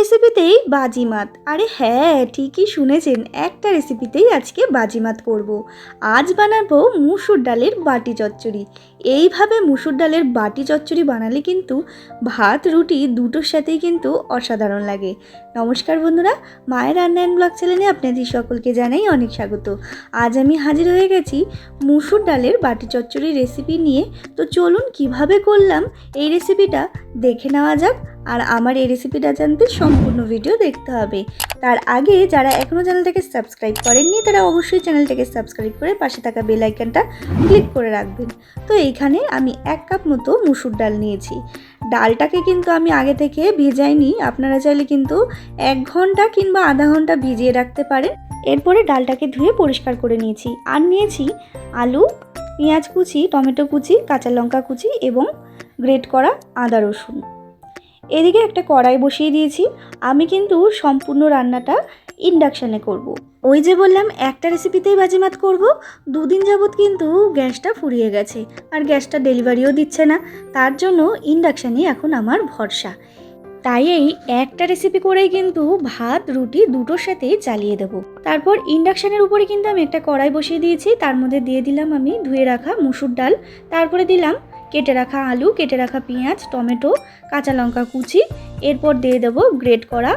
রেসিপিতেই বাজিমাত। আরে হ্যাঁ ঠিকই শুনেছেন, একটা রেসিপিতেই আজকে বাজিমাত করব। আজ বানাবো মুসুর ডালের বাটি চচ্চড়ি। এইভাবে মুসুর ডালের বাটি চচ্চড়ি বানালে কিন্তু ভাত, রুটি দুটোর সাথেই কিন্তু অসাধারণ লাগে। নমস্কার বন্ধুরা, মায়ের রান্নায়ন ব্লগ চ্যানেলে আপনাদের সকলকে জানাই অনেক স্বাগত। আজ আমি হাজির হয়ে গেছি মুসুর ডালের বাটি চচ্চড়ি রেসিপি নিয়ে। তো চলুন কীভাবে করলাম এই রেসিপিটা দেখে নেওয়া যাক। আর আমার এই রেসিপিটা জানতে সম্পূর্ণ ভিডিও দেখতে হবে। তার আগে যারা এখনও চ্যানেলটাকে সাবস্ক্রাইব করেননি, তারা অবশ্যই চ্যানেলটাকে সাবস্ক্রাইব করে পাশে থাকা বেল আইকনটা ক্লিক করে রাখবেন। তো এইখানে আমি এক কাপ মতো মুসুর ডাল নিয়েছি। ডালটাকে কিন্তু আমি আগে থেকে ভেজাইনি, আপনারা চাইলে কিন্তু এক ঘণ্টা কিংবা আধা ঘণ্টা ভিজিয়ে রাখতে পারেন। এরপরে ডালটাকে ধুয়ে পরিষ্কার করে নিয়েছি। আর নিয়েছি আলু, পেঁয়াজ কুচি, টমেটো কুচি, কাঁচা লঙ্কা কুচি এবং গ্রেট করা আদা রসুন। এদিকে একটা কড়াই বসিয়ে দিয়েছি। আমি কিন্তু সম্পূর্ণ রান্নাটা ইন্ডাকশানে করব। ওই যে বললাম, একটা রেসিপিতেই বাজিমাত করব। দুদিন যাবৎ কিন্তু গ্যাসটা ফুরিয়ে গেছে আর গ্যাসটা ডেলিভারিও দিচ্ছে না। তার জন্য ইন্ডাকশানই এখন আমার ভরসা। তাই এই একটা রেসিপি করেই কিন্তু ভাত, রুটি দুটোর সাথে চালিয়ে দেবো। তারপর ইন্ডাকশানের উপরে কিন্তু আমি একটা কড়াই বসিয়ে দিয়েছি। তার মধ্যে দিয়ে দিলাম আমি ধুয়ে রাখা মুসুর ডাল। তারপরে দিলাম কেটে রাখা আলু, কেটে রাখা পেঁয়াজ, টমেটো, কাঁচা লঙ্কা কুচি, এরপর দিয়ে দেবো গ্রেট করা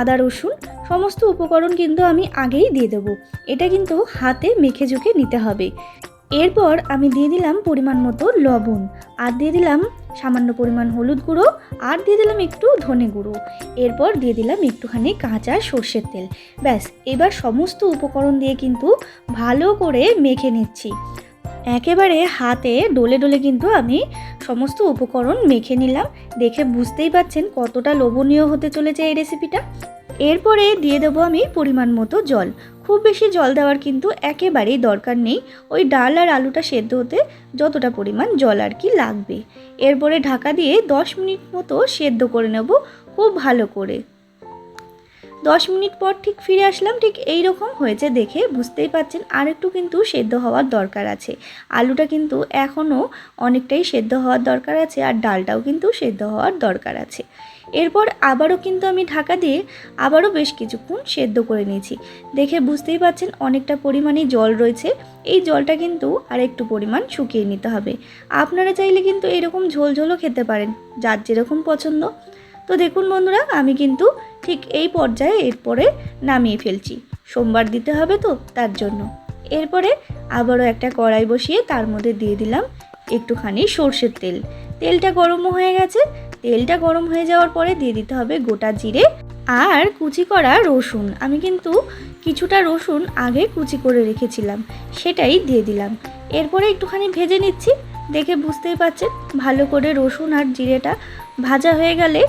আদা রসুন। সমস্ত উপকরণ কিন্তু আমি আগেই দিয়ে দেবো। এটা কিন্তু হাতে মেখে ঝুঁকে নিতে হবে। এরপর আমি দিয়ে দিলাম পরিমাণ মতো লবণ। আর দিয়ে দিলাম সামান্য পরিমাণ হলুদ গুঁড়ো। আর দিয়ে দিলাম একটু ধনে গুঁড়ো। এরপর দিয়ে দিলাম একটুখানি কাঁচা সর্ষের তেল। ব্যাস, এবার সমস্ত উপকরণ দিয়ে কিন্তু ভালো করে মেখে নিচ্ছি। একেবারে হাতে ডলে ডলে কিন্তু আমি সমস্ত উপকরণ মেখে নিলাম। দেখে বুঝতেই পাচ্ছেন কতটা লোভনীয় হতে চলেছে এই রেসিপিটা এরপরে দিয়ে দেবো আমি পরিমাণ মতো জল। খুব বেশি জল দেওয়ার কিন্তু একেবারেই দরকার নেই। ওই ডাল আর আলুটা সেদ্ধ হতে যতটা পরিমাণ জল আর কি লাগবে। এরপরে ঢাকা দিয়ে দশ মিনিট মতো সেদ্ধ করে নেব খুব ভালো করে। দশ মিনিট পর ঠিক ফিরে আসলাম, ঠিক এই রকম হয়েছে দেখে বুঝতেই পাচ্ছেন আর একটু কিন্তু সেদ্ধ হওয়ার দরকার আছে। আলুটা কিন্তু এখনও অনেকটাই সেদ্ধ হওয়ার দরকার আছে আর ডালটাও কিন্তু সেদ্ধ হওয়ার দরকার আছে। এরপর আবারও কিন্তু আমি ঢাকা দিয়ে আবারও বেশ কিছুক্ষণ সেদ্ধ করে নিয়েছি। দেখে বুঝতেই পাচ্ছেন অনেকটা পরিমাণে জল রয়েছে, এই জলটা কিন্তু আর একটু পরিমাণ শুকিয়ে নিতে হবে। আপনারা চাইলে কিন্তু এরকম ঝোল ঝোলও খেতে পারেন, যার যেরকম পছন্দ। দেখুন বন্ধুরা, আমি কিন্তু ঠিক এই পর্যায়ে এরপরে নামিয়ে ফেলছি। সোমবার দিতে হবে তো, তার জন্য। এরপরে আবারও একটা কড়াই বসিয়ে তার মধ্যে দিয়ে দিলাম একটুখানি সর্ষের তেল। তেলটা গরমও হয়ে গেছে। তেলটা গরম হয়ে যাওয়ার পরে দিয়ে দিতে হবে গোটা জিরে আর কুচি করা রসুন। আমি কিন্তু কিছুটা রসুন আগে কুচি করে রেখেছিলাম, সেটাই দিয়ে দিলাম। এরপরে একটুখানি ভেজে নিচ্ছি, দেখে বুঝতেই পারছেন, ভালো করে রসুন আর জিরেটা ভাজা হয়ে গেলে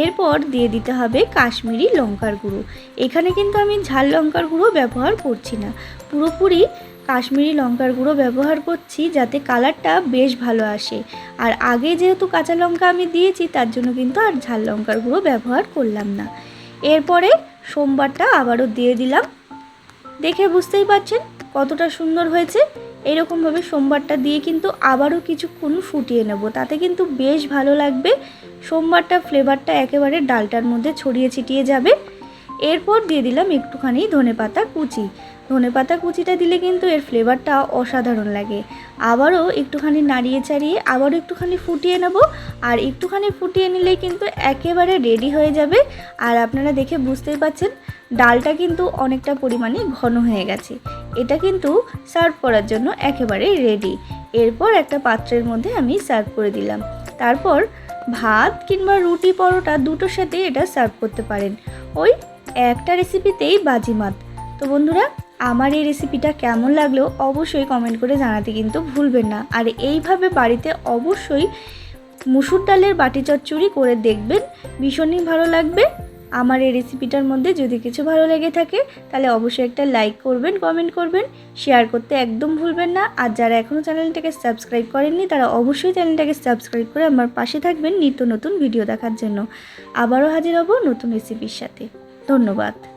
এরপর দিয়ে দিতে হবে কাশ্মীরি লঙ্কার গুঁড়ো। এখানে কিন্তু আমি ঝাল লঙ্কার গুঁড়ো ব্যবহার করছি না। পুরোপুরি কাশ্মীরি লঙ্কার গুঁড়ো ব্যবহার করছি যাতে কালারটা বেশ ভালো আসে। আর আগে যেহেতু কাঁচা লঙ্কা আমি দিয়েছি, তার জন্য কিন্তু আর ঝাল লঙ্কার গুঁড়ো ব্যবহার করলাম না। এরপরে সোমবারটা আবারও দিয়ে দিলাম। দেখে বুঝতেই পারছেন কতটা সুন্দর হয়েছে। এরকমভাবে সোমবারটা দিয়ে কিন্তু আবারও কিছুক্ষণ ফুটিয়ে নেব। তাতে কিন্তু বেশ ভালো লাগবে। সোমবারটা ফ্লেভারটা একেবারে ডালটার মধ্যে ছড়িয়ে ছিটিয়ে যাবে। এরপর দিয়ে দিলাম একটুখানি ধনে পাতা কুচি। ধনে পাতা কুচিটা দিলে কিন্তু এর ফ্লেভারটা অসাধারণ লাগে। আবারও একটুখানি নাড়িয়ে চাড়িয়ে আবারও একটুখানি ফুটিয়ে নেব। আর একটুখানি ফুটিয়ে নিলে কিন্তু একেবারে রেডি হয়ে যাবে। আর আপনারা দেখে বুঝতেই পাচ্ছেন, ডালটা কিন্তু অনেকটা পরিমাণে ঘন হয়ে গেছে। এটা কিন্তু সার্ভ করার জন্য একেবারে রেডি। এরপর একটা পাত্রের মধ্যে আমি সার্ভ করে দিলাম। তারপর ভাত কিংবা রুটি পরোটা দুটোর সাথে এটা সার্ভ করতে পারেন। ওই একটা রেসিপিতেই বাজিমাত তো বন্ধুরা, আমার এই রেসিপিটা কেমন লাগল অবশ্যই কমেন্ট করে জানাতে কিন্তু ভুলবেন না। আর এইভাবে বাড়িতে অবশ্যই মুসুর ডালের বাটি চচ্চড়ি করে দেখবেন। ভীষণই ভালো লাগবে। আমার এই রেসিপিটার মধ্যে যদি কিছু ভালো লেগে থাকে, তাহলে অবশ্যই একটা লাইক করবেন কমেন্ট করবেন শেয়ার করতে একদম ভুলবেন না। আর যারা এখনও চ্যানেলটাকে সাবস্ক্রাইব করেননি, তারা অবশ্যই চ্যানেলটাকে সাবস্ক্রাইব করে আমার পাশে থাকবেন নিত্য নতুন ভিডিও দেখার জন্য। আবারও হাজির হব নতুন রেসিপির সাথে। ধন্যবাদ।